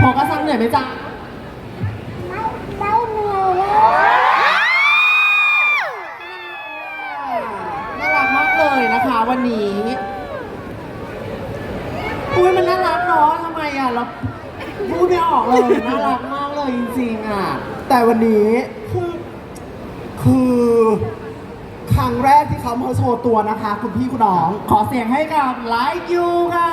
พอกระซังเหนื่อยไหมจ๊ะไม่ไม่เหนื่อยเลยน่ารักมากเลยนะคะวันนี้อุ้ยมันน่ารักเนาะทำไมอะเราพูดไม่ออกเลยน่ารักมากเลยจริงๆอะแต่วันนี้คือคือครั้งแรกที่เขามาโชว์ตัวนะคะ คุณพี่คุณน้อง ขอเสียงให้กับไลฟ์ยูค่ะ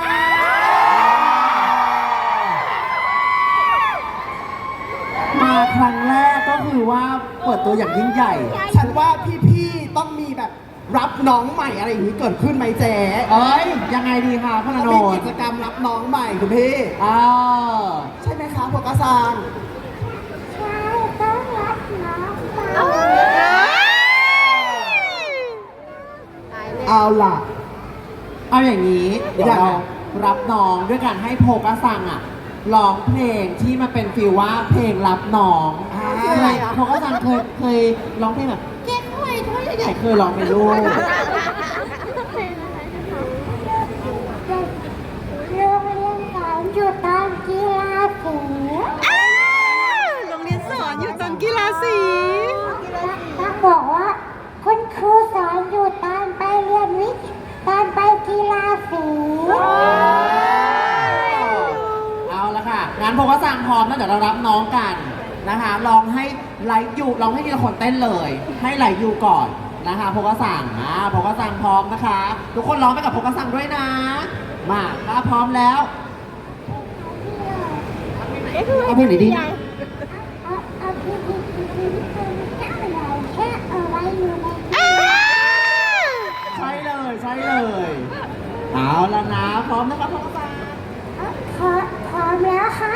คือว่าเปิดตัวอย่างยิ่งใหญ่ ฉันว่าพี่ๆต้องมีแบบรับน้องใหม่อะไรอย่างนี้เกิดขึ้นไหมเจ๊เอ้ยยังไงดีคะพนต้องโนมีนกิจกรรมรับน้องใหม่คุณพี่อ้าวใช่ไหมคะพวกกระซานใช่ต้องรับน้องไปเอาล่ะ เอาอย่างนี้เดี๋ยวยังไงเรารับน้องด้วยการให้โพกะซังอะร้องเพลงที่มันเป็นฟีลว่าเพลงรับน้องอ่า เคยโพกะซังเคยเคยร้องเพลงแบบเจ๊ถ้วยถ้วยใหญ่ๆเคยร้องไหมลูกโรงเรียนสอนอยู่ตอนกีฬาสีโรงเรียนสอนอยู่ตอนกีฬาสีแล้วบอกว่าคุณครูสอนอยู่ตอนไปเรียนวิทย์ตอนไปกีฬาสีเอาละค่ะงั้นโพกะซังพร้อมแล้วเดี๋ยวเรารับน้องกัน นะคะลองให้ไลฟ์ยูลองให้ทีละคนเต้นเลย ให้ไลฟ์ยูก่อนนะคะพกะซังอ่าพกะซังพร้อมนะคะ ทุกคนร้องไปกับพกะซังด้วยนะ มาถ้าพร้อมแล้วเอาเพลงไหนดีเออะไรแค่เอาไว้อยู่ใช่เลยใช่เลยเอาละนะพร้อมนะครับพ่อตาพร้อมพร้อมแล้วค่ะ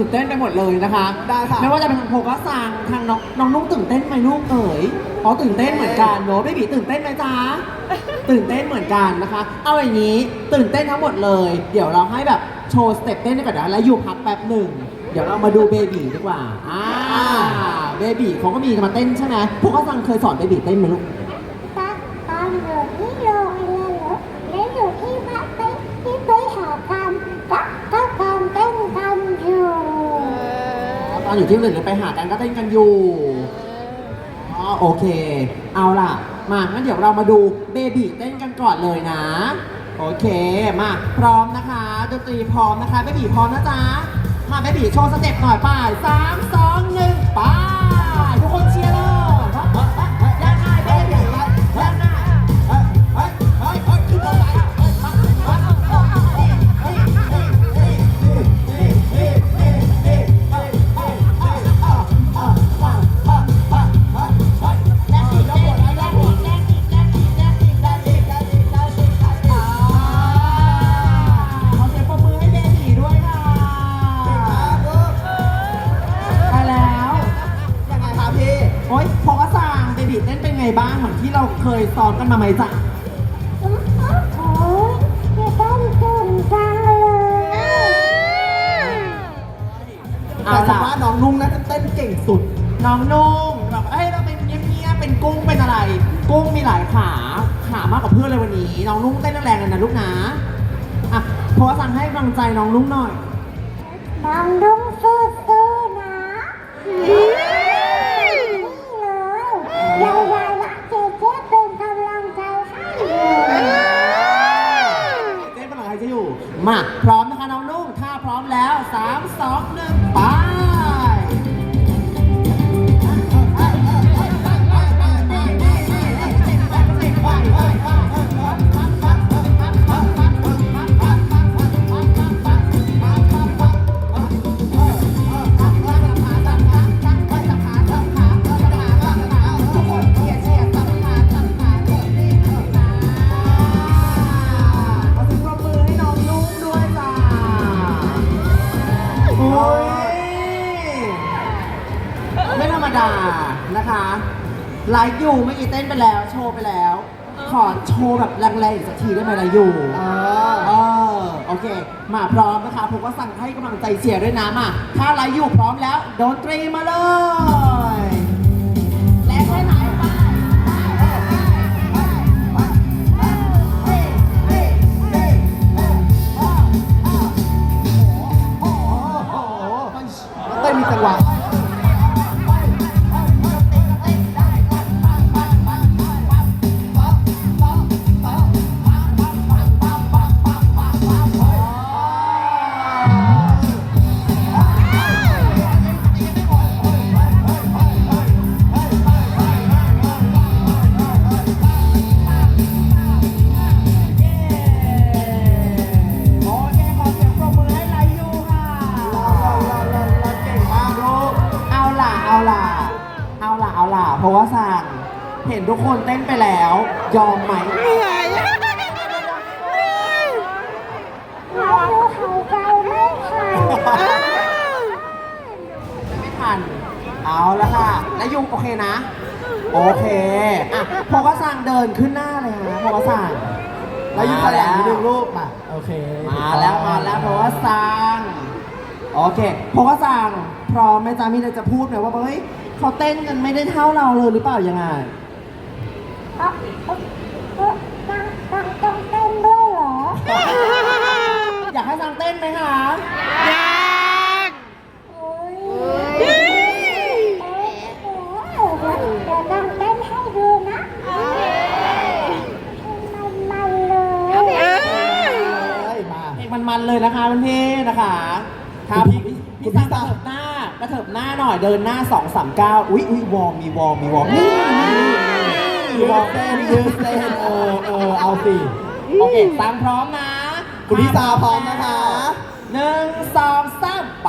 ตื่นเต้นไปหมดเลยนะคะได้ค่ะไม่ว่าจะเป็นทางโพกัสซังทางน้องน้องนุ่งตื่นเต้นไหมลูกเอ๋ยอ๋อตื่นเต้นเหมือนกันเนอะเบบีตื่นเต้นไหมจ๊ะตื่นเต้นเหมือนกันนะคะ เอาอย่างนี้ตื่นเต้นทั้งหมดเลย เดี๋ยวเราให้แบบโชว์สเต็ปเต้นดีกว่านะแล้วอยู่พักแป๊บหนึ่งเดี๋ยวเรามาดูเบบีดีกว่าอ่าเบบีเขาก็มีมาเต้นใช่ไหมโพกัสซังเคยสอนเบบีเต้นไหมลูก ตอนตอนอยู่ที่โรงเรียนเหรอแล้วอยู่ที่บ้านไปที่ไปหากันก็ก็ตอนเต้นกันอยู่ ต อนอยู่ที่อื่นหรือไปหากันก็เต้นกันอยู่อ๋อโอเค เอาล่ะ มางั้นเดี๋ยวเรามาดูเบบีเต้นกันก่อนเลยนะ โอเค มาพร้อมนะคะดนตรีพร้อมนะคะเบบีพร้อมนะจ๊ะ มาเบบีโชว์สเต็ปหน่อยไป่ายสามสองหนึ่งไป้า ซ้อมกันมาไหมจ๊ะโอ้โหจะต้องตื่นจังเลยเอาแต่ฉันล่ะว่าน้องนุ่งน่าจะเต้นเก่งสุด น้องนุ่งแบบเอ้ยเราเป็นเงียบๆเป็นกุ้งเป็นอะไร กุ้งมีหลายขา ขามากกว่าเพื่อนเลยวันนี้ น้องนุ่งเต้นแรงๆเลยนะลูกนะอะพอกระซังให้กำลังใจน้องนุ่งหน่อย น้องดุ้งสู้ๆนะนี่เลยยายๆรักเจ๊เจ๊เป็นกำลังใจให้เลย มาพร้อมีได้ไหมไลฟ์อยู่เอเออโอเค มาพร้อมนะคะผมก็สั่งให้กำลังใจเชียด้วยนะมาถ้าไลฟ์อยู่พร้อมแล้วดนตรีมาเลยแรงแค่ไหนไปเต้นมีจังหวะ เอาละค่ะ แล้วยุงโอเคนะ โอเค อะพอกสั่งเดินขึ้นหน้าเลยฮะพอกสั่งแล้วยืนแถลงนิดนึงลูกมาโอเค มาแล้วมาแล้วเพราะว่าสั่งโอเคเพราะว่าสั่งพร้อมไหมจ๊ะมีอะไรจะพูดไหมว่าเฮ้ยเขาเต้นกันไม่ได้เท่าเราเลยหรือเปล่ายังไงเอ๊ะเอ๊ะเอ๊ะต้องต้องต้องเต้นด้วยเหรอ อยากให้สั่งเต้นไหมคะอยากโอ้ยเอ๊ะเอ๊ะเดี๋ยวต้องเต้นให้ดูนะมันมันๆเลย เออ เฮ้ยมา เพลงมันๆเลยนะคะเพื่อนๆนะคะครับคุณพี่พี่คุณพี่สั่งกระสั่งเถิบหน้ากระเถิบหน้าหน่อยเดินหน้า2 3 9อุ้ยอุ้ยวอร์มมีวอร์มมีวอร์มนี่นี่นี่ยืนเต้นยืนเต้นเออเออเอาสิ โอเคตามพร้อมนะคุณพิซาพร้อมนะคะ หนึ่งสองสามไป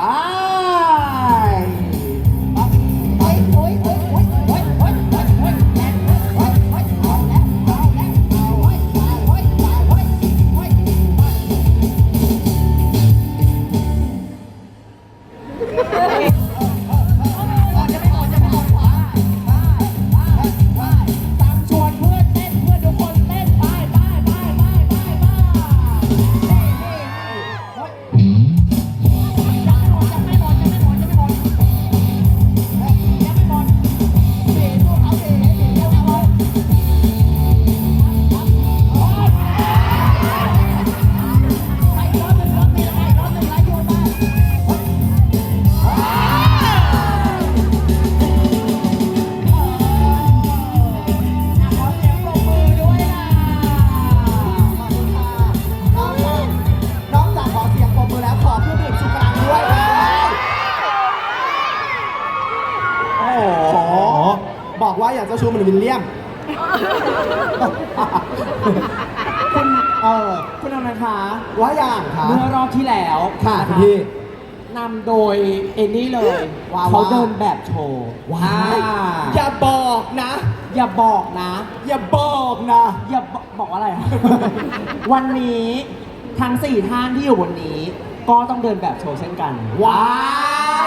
คุณเออคุณอนันต์คะว่าอย่างค่ะเมื่อรอบที่แล้วค่ะนคุณพี่นำโดยเอนนี่เลยว้าวเขาเดินแบบโชว์ว้าอ่ยอย่าบอกนะ อย่าบอกนะ อย่าบอกนะ อย่าบอกบอกว่าอะไรอะวันนี้ทั้งสี่ท่านที่อยู่บนนี้ ก็ต้องเดินแบบโชว์เช่นกัน ว้าย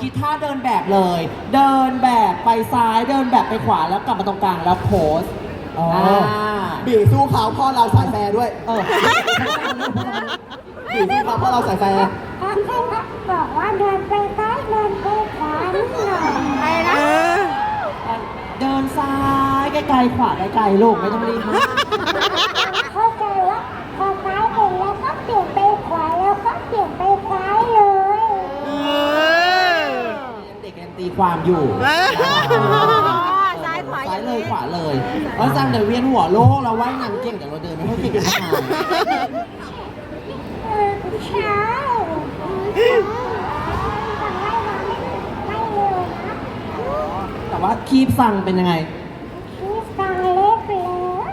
คิดท่าเดินแบบเลย เดินแบบไปซ้ายเดินแบบไปขวาแล้วกลับมาตรงกลางแล้วโพส อ๋ออ่าบีสู้เขาพ่อเราสายแฟร์ด้วย เออบีสู้เขาพ่อเราสายแฟร์ถ้าใครบอกว่าเดินไปซ้ายเดินไปขวานิดหน่อยเออเดินซ้ายไกลๆขวาไกลๆลูกไม่ต้องรีบมากเข้าใจว่าพอซ้ายเสร็จแล้วก็เปลี่ยนไปขวาแล้วก็เปลี่ยนไปซ้ายเลยเออ ยังเด็กยังตีความอยู่ เออ ขวาเลยเพราะจำเดี๋ยวเวียนหัวโลกเราว่ายน้ำเก่งแต่เราเดินไม่ค่อยเก่งเท่าไหร่ช้าแต่ว่าคีบสั่งเป็นยังไงคีอฟังเล็กเล็ก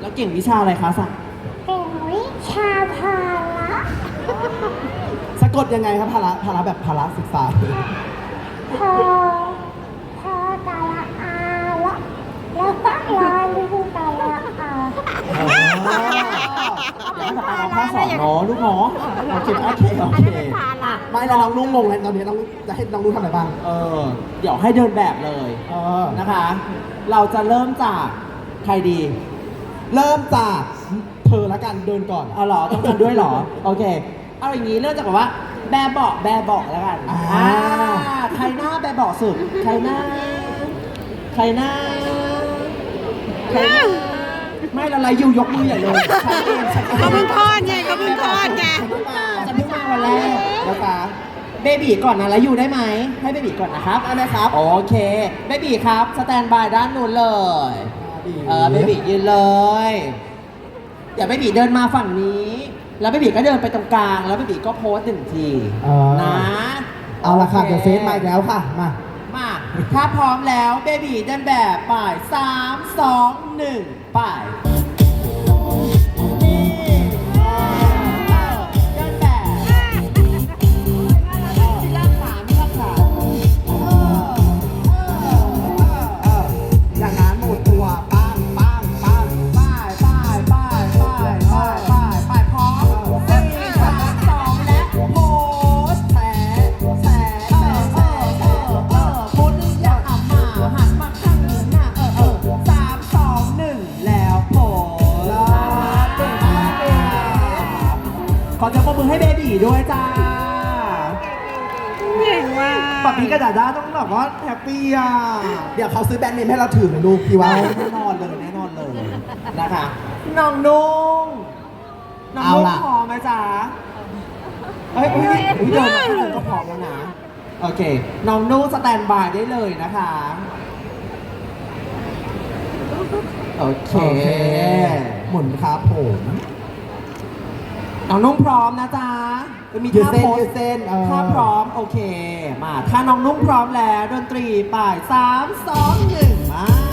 แล้วเก่งวิชาอะไรคะสั่งเก่งวิชาพาระสะกดยังไงครับภาระภาระแบบภาระศึกษา พา แล้วก็ลอยลิงตะละอาอ๋อเดี๋ยวให้ป๊าป๊าพ่อสอนเนาะลูกเนาะโอเคโอเคโอเคไม่แล้วน้องนุ่งงงเลยตอนนี้น้องจะให้น้องนุ่งทำอะไรบ้าง เออ เดี๋ยวให้เดินแบบเลยเออนะคะ เราจะเริ่มจากใครดี เริ่มจากเธอละกันเดินก่อนเอาเหรอต้องกันด้วยเหรอ โอเค เอาอย่างนี้เริ่มจากแบบว่า แบเบาะแบเบาะแล้วกันอ่าใครหน้าแบเบาะสุด ใครหน้า ใครหน้า ไม่ละไรอยู่ยกมือใหญ่เลยฉันเองฉันเองเขาเพิ่งทอดไงเขาเพิ่งทอดไงจะเพิ่งมาวันแรกนะคะเบบีก่อนนะแล้วอยู่ได้ไหมให้เบบีก่อนนะครับได้ไหมครับ โอเคเบบีครับสแตนบายด้านนู้นเลยเออเบบียืนเลยเดี๋ยวเบบีเดินมาฝั่งนี้ แล้วเบบีก็เดินไปตรงกลาง แล้วเบบีก็โพสหนึ่งทีเออนะเอาละค่ะโเดี๋ยวเฟซมาอีกแล้วค่ะมามา ถ้าพร้อมแล้วเบบีเดินแบบปสามสองหนึ่ง ว่ะปับพี่กระดาด้าต้องแบบว่าแฮปปี้อะเดี๋ยวเขาซื้อแบรนด์เนมให้เราถือเลยลูกพี่ว่าแน่นอนเลยแน่นอนเลยนะคะน้องนุ่งน้องนุ่งเอาล่ะพร้อมไหมจ๊ะเอ้ยอุ๊ยอุ๊ยเดินมาข้างหนึ่งก็พร้อมแล้วนะโอเค น้องนุ่งสแตนบายได้เลยนะคะโอเคโอเคหมุนครับผม น้องนุ่งพร้อมนะจ๊ะจะมียืดท่าเส้นโพสยืดเส้นเออถ้าพร้อมโอเค มา ถ้าน้องนุ่งพร้อมแล้ว ดนตรีไป่ายสามสองหนึ่งมา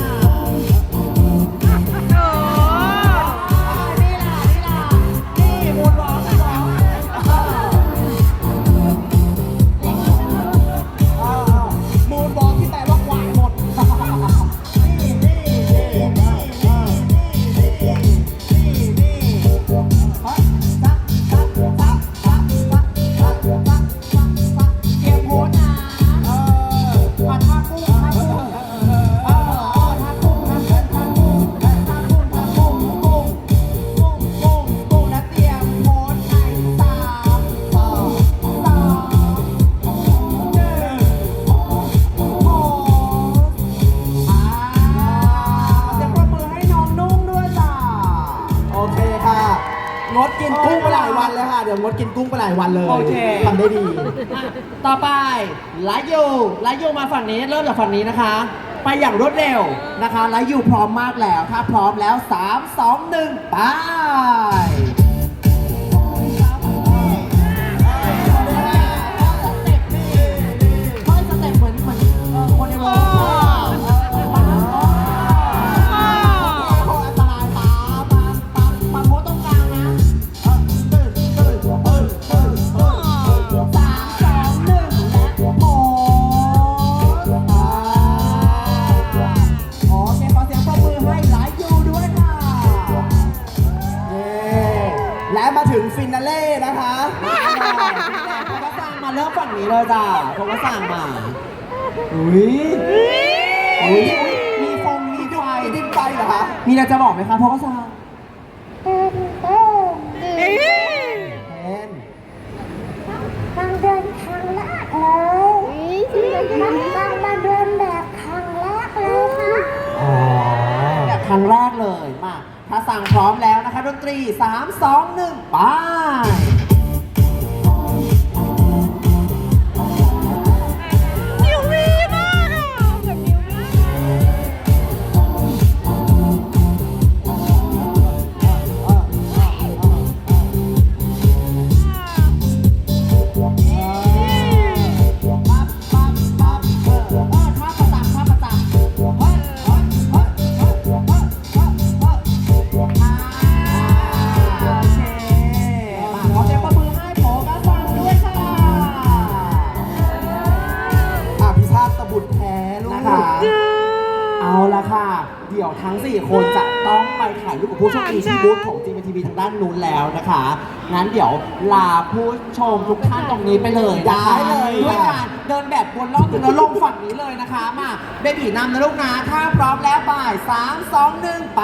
วันเลยโอเค ทำได้ดี อะต่อไปไลฟ์ยูไลฟ์ยูมาฝั่งนี้เริ่มจากฝั่งนี้นะคะ ไปอย่างรวดเร็วนะคะไลฟ์ยูพร้อมมากแล้ว ถ้าพร้อมแล้ว 3 2 1 ไป ถึงฟินาเล่นะคะพกสั่งมาเริ่มฝั่งนี้เลยจ้ะพกสั่งมา อุ้ยอุ้ยมีฟงมีไฟมีดิ้นไปเหรอคะ มีอะไรจะบอกไหมคะพกสั่งเดินเดินเอ๊ะแทนมันเดินครั้งแรกเลยมันมันมาเดินแบบครั้งแรกเลยค่ะ อ๋อแบบครั้งแรกเลยมา ถ้าสั่งพร้อมแล้วนะคะดนตรี 3 2 1 ไป ทั้ง 4 คนจะต้องไปถ่ายรูปกับผู้ชมอีทีบูธของจีมทีวีทางด้านนู้นแล้วนะคะ งั้นเดี๋ยวลาผู้ชมทุกท่านตรงนี้ไปเลยได้เลยด้วยการเดินแบบวนรอบนรกฝั่งนี้เลยนะคะ มาเบบีนำนรกนะถ้าพร้อมแล้วบ่ายสามสองหนึ่งไป